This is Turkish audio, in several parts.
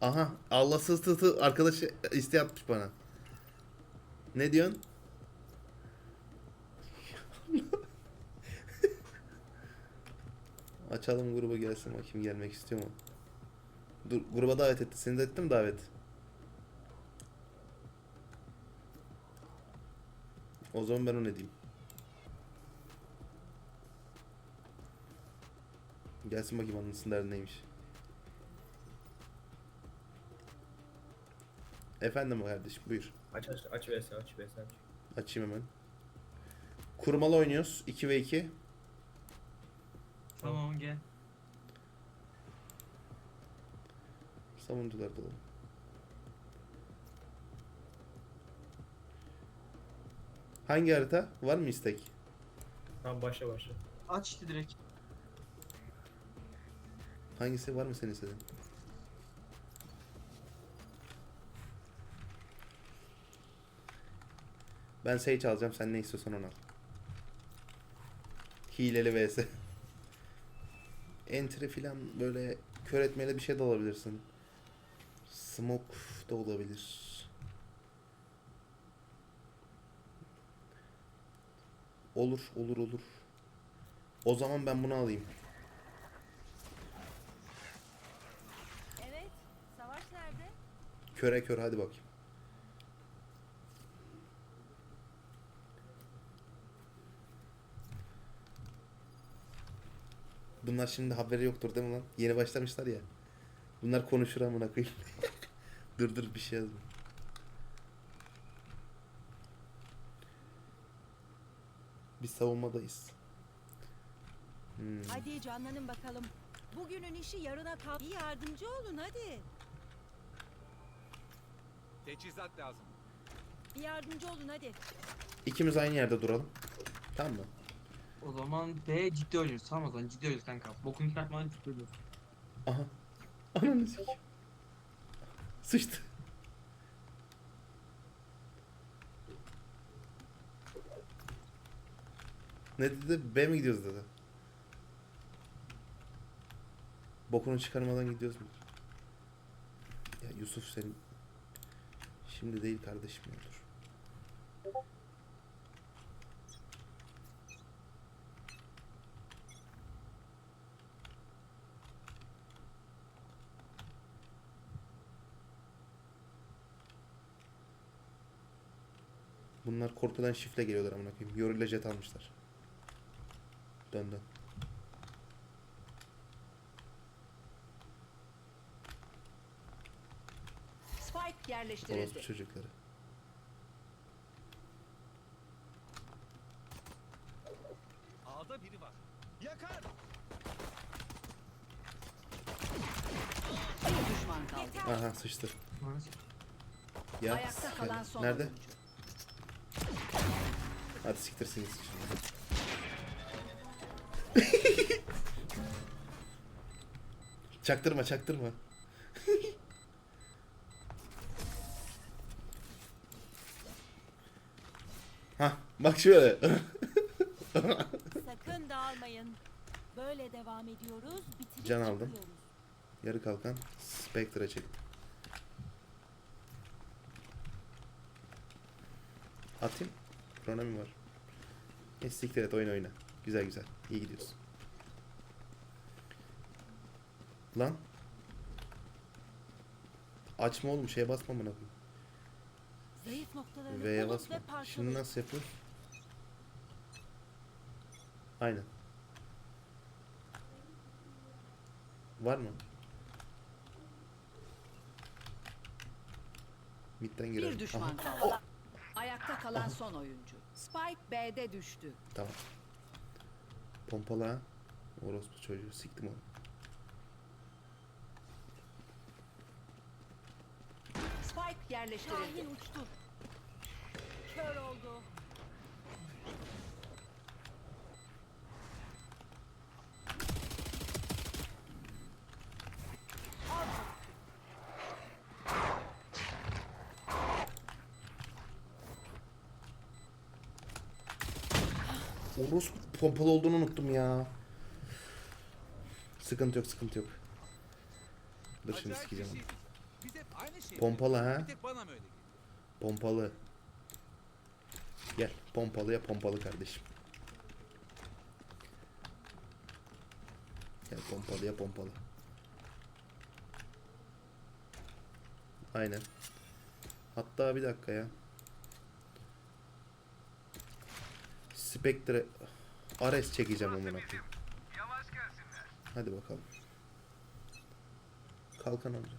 Aha Allahsız tıtı arkadaşı isteği atmış bana. Ne diyorsun? Açalım gruba gelsin bakayım gelmek istiyor mu? Dur gruba davet etti. Seni de etti mi davet? O zaman ben onu edeyim. Gelsin bakayım anlasın derdi neymiş. Efendim kardeşim buyur. Aç aç aç vs aç vs aç. Açayım hemen. Kurmalı oynuyoruz. 2 ve 2. Tamam gel. Savunucular bulalım. Hangi harita? Var mı istek? Tamam başla başla. Aç işte direkt. Hangisi var mı senin istediğin? Ben Sage alacağım. Sen ne istiyorsan onu al. Hileli vs. Entry filan böyle kör etmeyle bir şey de alabilirsin. Smoke da olabilir. Olur, olur, olur. O zaman ben bunu alayım. Evet. Savaş nerede? Köre kör hadi bakayım. Bunlar şimdi haberi yoktur değil mi lan? Yeni başlamışlar ya. Bunlar konuşur amına koyayım. dur dur bir şey yazma. Biz savunmadayız. Hmm. Hadi canlanın bakalım. Bugünün işi yarına kal. Bir yardımcı olun hadi. Teçhizat lazım. Bir yardımcı olun hadi. İkimiz aynı yerde duralım. Tamam mı? O zaman B ciddi oynuyoruz. Tamam o zaman ciddi oynuyoruz kanka. Bokunu çıkartmadan ciddi oynuyoruz. Aha. Ananı sikeyim. Sıçtı. Ne dedi? B mi gidiyoruz dedi. Bokunu çıkarmadan gidiyoruz mu? Ya Yusuf senin şimdi değil kardeşim ya dur. Bunlar korkudan şifle geliyorlar amına koyayım. Yoru ile jet almışlar. Dön dön. Spike yerleştirildi. Orospu çocukları. A'da biri var. Yakar! Bir düşman kaldı. Aha sıçtı. Ya Ayakta kalan son nerede? oyuncu. Hadi siktirsiniz şimdi. çaktırma çaktırma. Hah bak şöyle. Sakın dağılmayın. Böyle devam ediyoruz. Bitirip Can aldım. çıkıyoruz. Yarı kalkan Spectre'a çek. Atayım. Kronomi var. Geç siktir et oyun oyna. Güzel güzel. İyi gidiyorsun. Lan. Açma oğlum şeye basma. Zayıf noktalarını V'ye basma. ve. Şimdi nasıl yapıyoruz? Aynen. Var mı? Midden girelim. Bir düşman Aha, kaldı. Ayakta kalan son oyuncu. Spike B'de düştü. Tamam. Pompala. Orospu çocuğu. Siktim onu. Spike yerleştirildi. Şahin uçtu. Kör oldu. Orospu pompalı olduğunu unuttum ya. Sıkıntı yok sıkıntı yok. Dur şimdi sikeceğim onu. şey. Şeyi Pompalı ha? Pompalı. Gel pompalıya pompalı kardeşim. Gel pompalıya pompalı. Aynen. Hatta bir dakika ya. Spectre Ares çekeceğim amına koyayım. Hadi bakalım. Kalkan alacağım.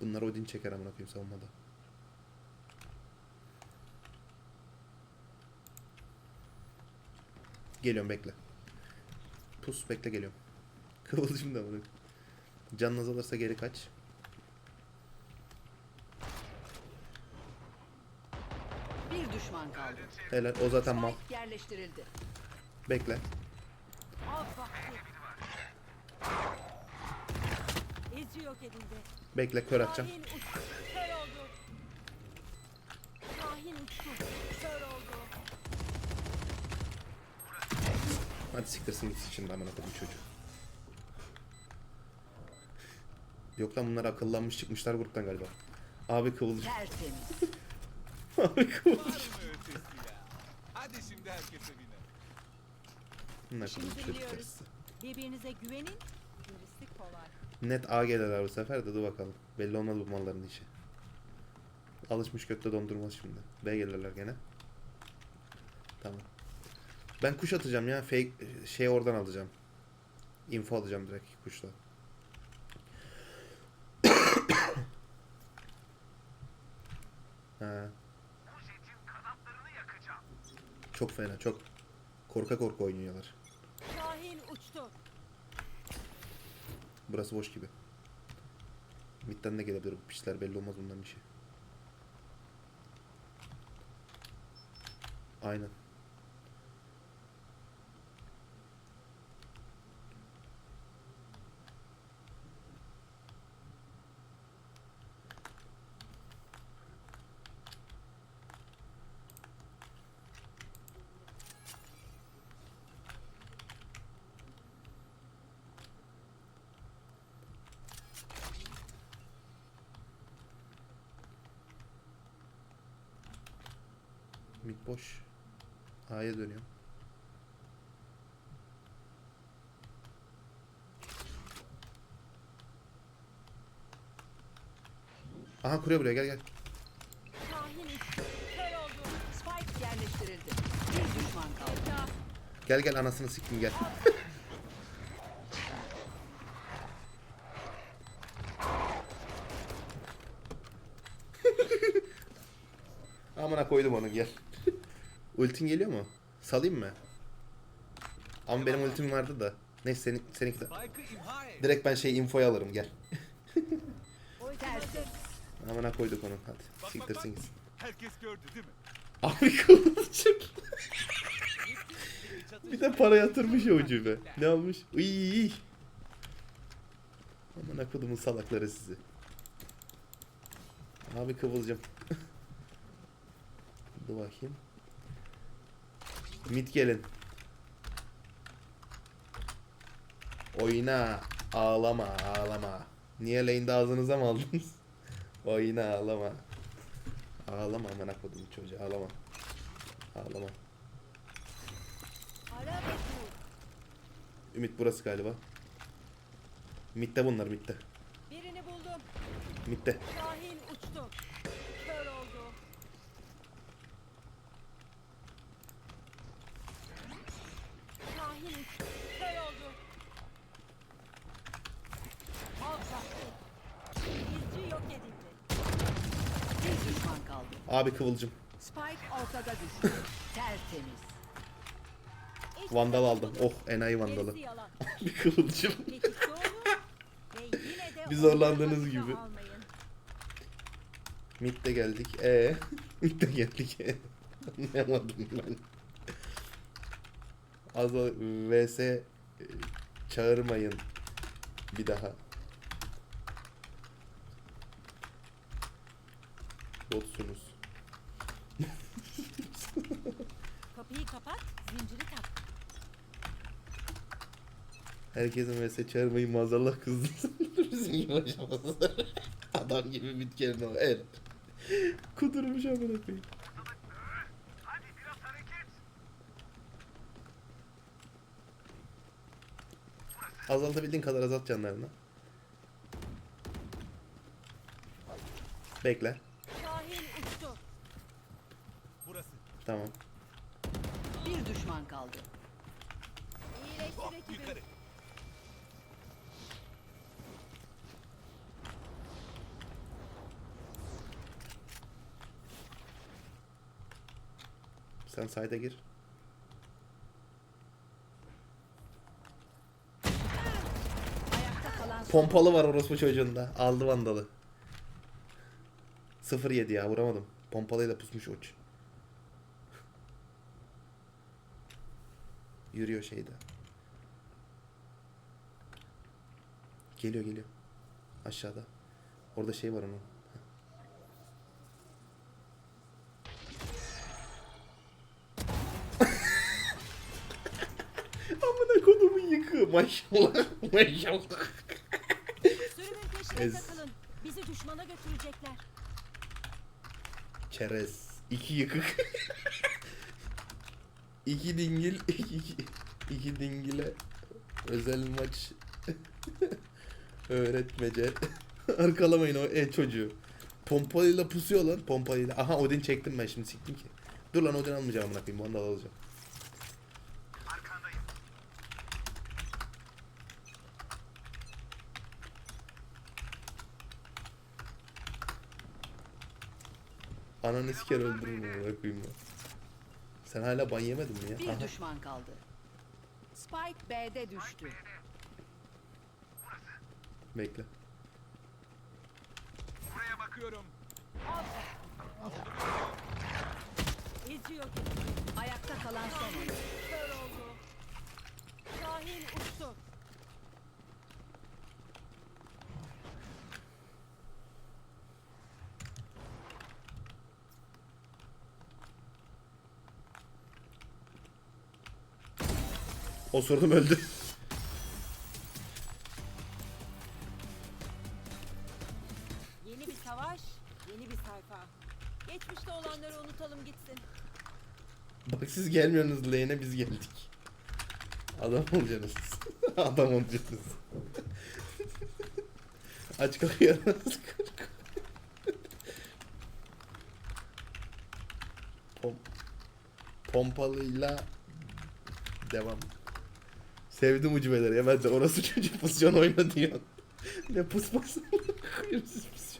Bunlar Odin çeker amına koyayım savunmada. Geliyorum bekle. Pus bekle geliyorum. Kıvılcım da amına koyayım. Canın azalırsa geri kaç. Düşman kaldı. Helal o zaten mal. Yerleştirildi. Bekle. Av vakti. Ezi yok edildi. Bekle kör atacağım. Şahin uçtu. Kör oldu. Şahin uçtu. Kör oldu. Hadi siktirsin gitsin şimdi amına koyayım çocuğu. Yok lan bunlar akıllanmış çıkmışlar gruptan galiba. Abi kıvılcım. Tertemiz. Ötesi ya? Hadi şimdi herkese biner. Ne Şimdi biliyoruz. Birbirinize güvenin. Gerisi kolay. Net A gelirler bu sefer de dur bakalım. Belli olmaz bu malların işi. Alışmış götte dondurmaz şimdi. B gelirler gene. Tamam. Ben kuş atacağım ya. Fake şey oradan alacağım. Info alacağım direkt kuşla. ha. Çok fena çok. Korka korka oynuyorlar. Şahin uçtu. Burası boş gibi. Midden de gelebilir bu pişler belli olmaz bunların işi. Aynen. Mid boş. A'ya dönüyorum. Aha kuruyor buraya gel gel. Gel gel anasını siktim gel. Amına koydum onu gel. Ultin geliyor mu? Salayım mı? Ama benim ultim vardı da. Neyse senin, seninki de. Direkt ben şey infoyu alırım gel. Amına koyduk onu hadi. Siktirsin gitsin. Herkes gördü değil mi? Abi kıvılcım. Bir de para yatırmış ya ucube. Ne almış? Iy. Aman kodumun salakları sizi. Abi kıvılcım. Dur bakayım. Mid gelin. Oyna. Ağlama ağlama. Niye lane'de ağzınıza mı aldınız? Oyna ağlama. Ağlama amına kodumun çocuğu ağlama. Ağlama. Ümit burası galiba. Mid'de bunlar mid'de. Birini buldum. Mid'de. Şahin uçtu. Kör oldu. Şahin uçtu. Kör oldu. Av vakti. İzci yok edildi. Bir düşman kaldı. Abi kıvılcım. Spike ortada düştü. Tertemiz. Vandal aldım. Oh enayi vandalı. Gerisi yalan. Bir kıvılcım. Tetikte olun ve yine de Bir onları zorlandığınız gibi. almayın. Mid'de geldik. E Mid'de geldik. E. Anlayamadım ben. Az o vs e, çağırmayın bir daha. Botsunuz. Kapıyı kapat, zinciri tak. Herkesin vs çağırmayı maazallah kızdırsın. Bizim gibi yaşaması. Adam gibi bitkerin o. Evet. Kudurmuş amına koyayım. Azaltabildiğin kadar azalt canlarını. Bekle. Şahin uçtu. Burası. Tamam. Bir düşman kaldı. Ekibim. Yukarı. Sen sayda gir. Pompalı var orospu çocuğunda. Aldı vandalı. 0-7 ya vuramadım. Pompalıyla pusmuş uç. Yürüyor şeyde. Geliyor geliyor. Aşağıda. Orada şey var onun. Amına kodumun yıkı. Maşallah. Maşallah. Peşine Ez. takılın. Bizi düşmana götürecekler. Çerez. İki yıkık. iki dingil. iki, iki dingile özel maç öğretmece. Arkalamayın o e çocuğu. Pompalıyla pusuyor lan pompalıyla. Aha Odin çektim ben şimdi siktim ki. Dur lan Odin almayacağım amına koyayım. Vandal alacağım. Ananı siker öldürürüm amına koyayım ben. Sen hala ban yemedin mi ya? Bir Aha. düşman kaldı. Spike B'de düştü. Bekle. Buraya bakıyorum. İzliyor. Ayakta kalan son oyuncu. Kör oldu. Şahin uçtu. Osurdum öldü. Yeni bir savaş, yeni bir sayfa. Geçmişte olanları unutalım gitsin. Bak siz gelmiyorsunuz lane'e biz geldik. Adam olacaksınız. Adam olacaksınız. Aç kalkıyorsunuz. Pom pompalıyla devam. Sevdim ucubeleri ya ben de orası çocuk pozisyon oyna diyor. ne pus pus. Siz pusuyorsunuz.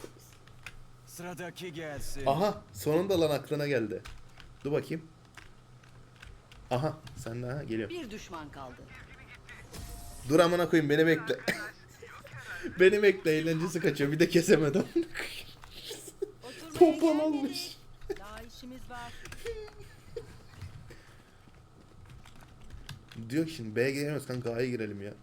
Sıradaki gelsin. Aha sonunda lan aklına geldi. Dur bakayım. Aha sen de geliyor. Bir düşman kaldı. Dur amına koyayım beni bekle. beni bekle eğlencesi kaçıyor bir de kesemedi amına koyayım. Oturmaya almış. Daha işimiz var. Diyor ki şimdi B'ye giremiyoruz kanka A'ya girelim ya.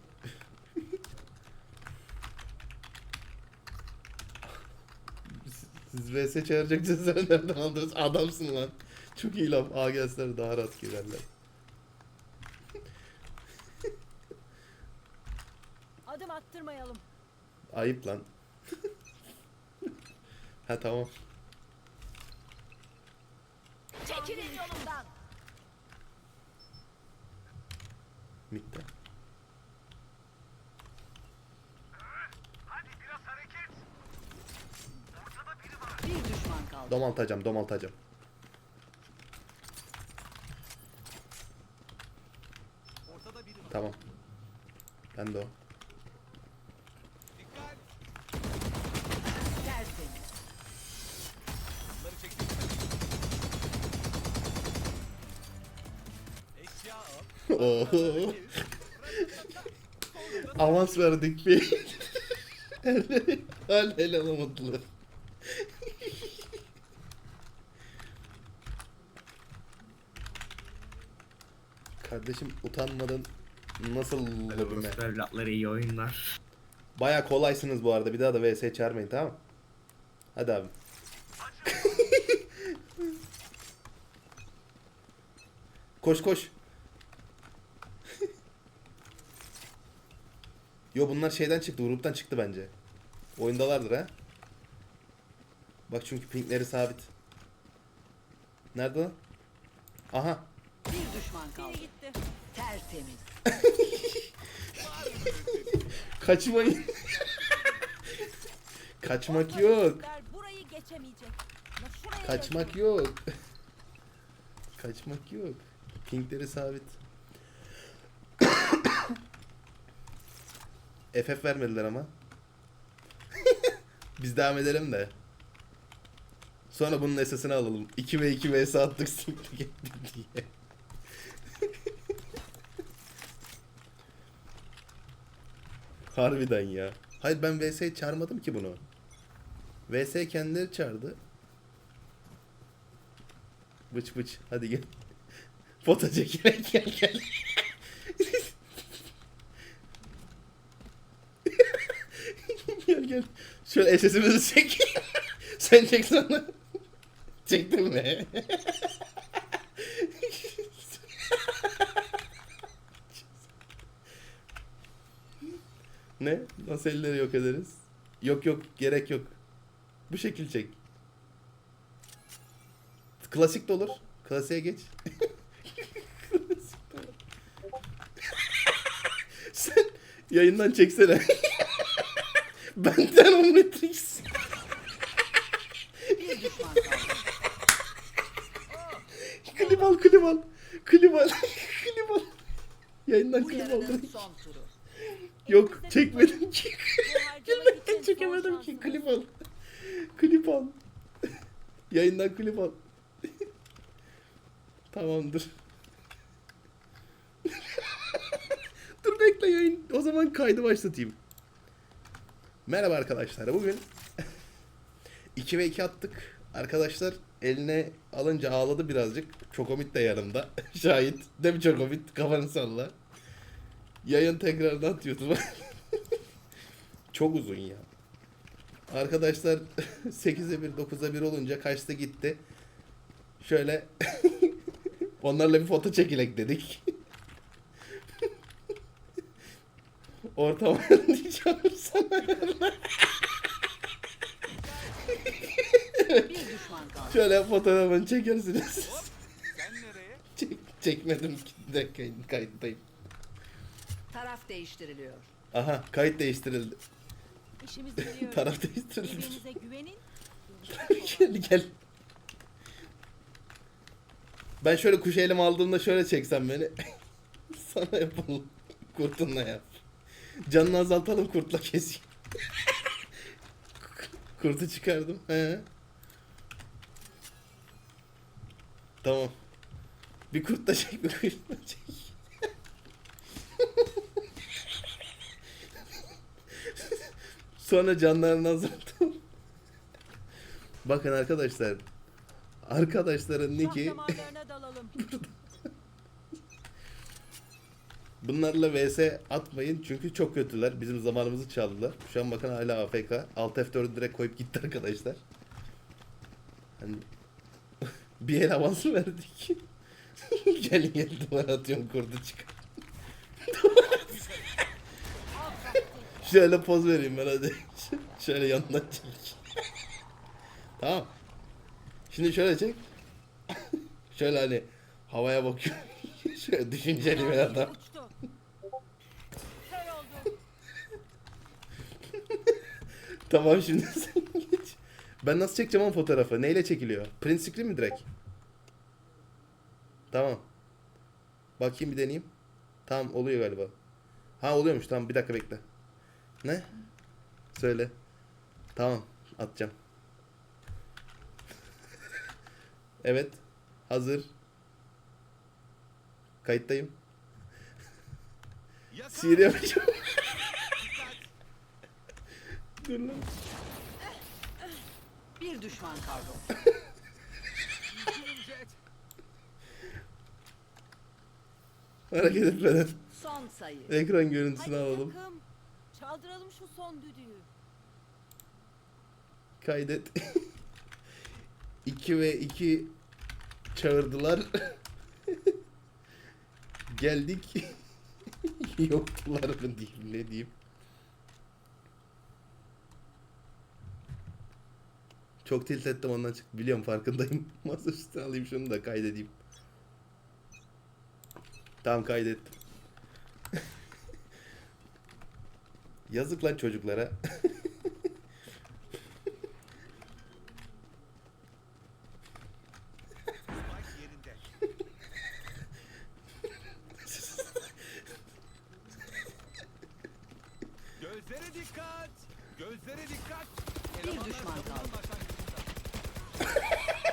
Siz- VS çağıracaksınız sen nereden aldınız? Adamsın lan. Çok iyi laf. A gelseler daha rahat girerler. Adım attırmayalım. Ayıp lan. ha tamam. Çekilin yolumdan. Mitte. Bir düşman kaldı. Domaltacağım, domaltacağım. Tamam. Ben de o. Oo. Avans verdik bir. Hala el alamadılar. Kardeşim utanmadan nasıl vururum ya? Evlatları iyi oyunlar. Baya kolaysınız bu arada. Bir daha da VS çağırmayın tamam mı? Hadi abi. koş koş. Yo bunlar şeyden çıktı, gruptan çıktı bence. Oyundalardır ha. Bak çünkü pingleri sabit. Nerede o? Aha. Düşman kaldı. gitti. Tertemiz. Kaçmayın. Kaçmak yok. Ortalıklar Burayı geçemeyecek. Ama şuraya Kaçmak yok. Kaçmak yok. Pingleri sabit. FF vermediler ama. Biz devam edelim de. Sonra bunun esasını alalım. 2 ve 2 vs attık siktik ettik diye. Harbiden ya. Hayır ben vs çağırmadım ki bunu. VS kendileri çağırdı. Bıç bıç hadi gel. Foto çekerek gel gel. gel gel. Şöyle SS'imizi çek. Sen çek sana. Çektin mi? Ne? Nasıl yok ederiz? Yok yok gerek yok. Bu şekil çek. Klasik de olur. Klasiğe geç. Sen yayından çeksene. Benden o Matrix. Klip al klip al. Klip al. klip al. Yayından klip al. Yok çekmedim ki. Gülmekten çekemedim ki. Klip al. Klip al. Yayından klip al. Tamamdır. Dur bekle yayın. O zaman kaydı başlatayım. Merhaba arkadaşlar. Bugün 2 ve 2 attık. Arkadaşlar eline alınca ağladı birazcık. Çokomit de yanımda. Şahit. Değil mi Çokomit? Kafanı salla. Yayın tekrardan YouTube'a. Çok uzun ya. Arkadaşlar 8'e 1 9'a 1 olunca kaçtı gitti. Şöyle onlarla bir foto çekilek dedik. Ortam diyeceğim sana. Bir düşman kaldı. Şöyle fotoğrafını çekersiniz. Çek, çekmedim. Bir dakika kayıttayım. Değiştiriliyor. Aha kayıt değiştirildi. İşimiz biliyoruz. Taraf değiştirildi. Birbirinize güvenin. gel gel. Ben şöyle kuş elime aldığımda şöyle çeksem beni. Sana yapalım. Kurtunla yap. Canını azaltalım kurtla keseyim. Kurtu çıkardım. He. Tamam. Bir kurtla çek, bir kurtla çek. Sonra canlarını azaltalım. Bakın arkadaşlar. Arkadaşların niki Kahramanlarına dalalım. bunlarla vs atmayın çünkü çok kötüler. Bizim zamanımızı çaldılar. Şu an bakın hala AFK. Alt F4'ü direkt koyup gitti arkadaşlar. Hani bir el avans verdik. gel gel duvar atıyorum kurdu çık. Şöyle poz vereyim ben hadi. şöyle yandan çek. tamam. Şimdi şöyle çek. şöyle hani havaya bakıyor. şöyle düşünceli bir adam. Tamam şimdi sen geç. Ben nasıl çekeceğim o fotoğrafı? Neyle çekiliyor? Print screen mi direkt? Tamam. Bakayım bir deneyeyim. Tamam oluyor galiba. Ha oluyormuş tamam bir dakika bekle. Ne? Söyle. Tamam atacağım. evet. Hazır. Kayıttayım. Sihir yapacağım. Dur lan. Bir düşman kaldı. Hareket etmeden. Son sayı. Ekran görüntüsünü Hadi alalım. takım. Çaldıralım şu son düdüğü. Kaydet. 2 ve 2 çağırdılar. Geldik. Yoktular mı diyeyim ne diyeyim. Çok tilt ettim ondan çık. Biliyorum farkındayım. Masaüstü alayım şunu da kaydedeyim. Tamam kaydettim. Yazık lan çocuklara. Gözlere dikkat. Gözlere dikkat. Elemanlar düşman kaldı.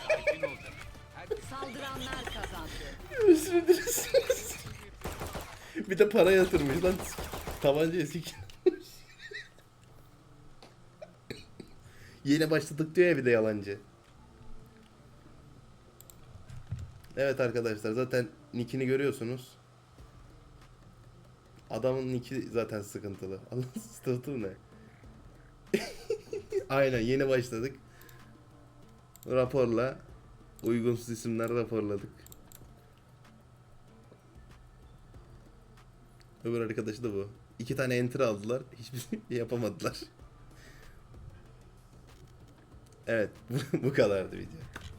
Sakin ol Saldıranlar kazandı. Özür bir de para yatırmış lan. Tabancaya sik. Yeni başladık diyor ya bir de yalancı. Evet arkadaşlar zaten nickini görüyorsunuz. Adamın nicki zaten sıkıntılı. Allah'ın sıkıntılı ne? Aynen yeni başladık. Raporla uygunsuz isimler raporladık. Öbür arkadaşı da bu. İki tane enter aldılar. Hiçbir şey yapamadılar. Evet. Bu, kadardı video.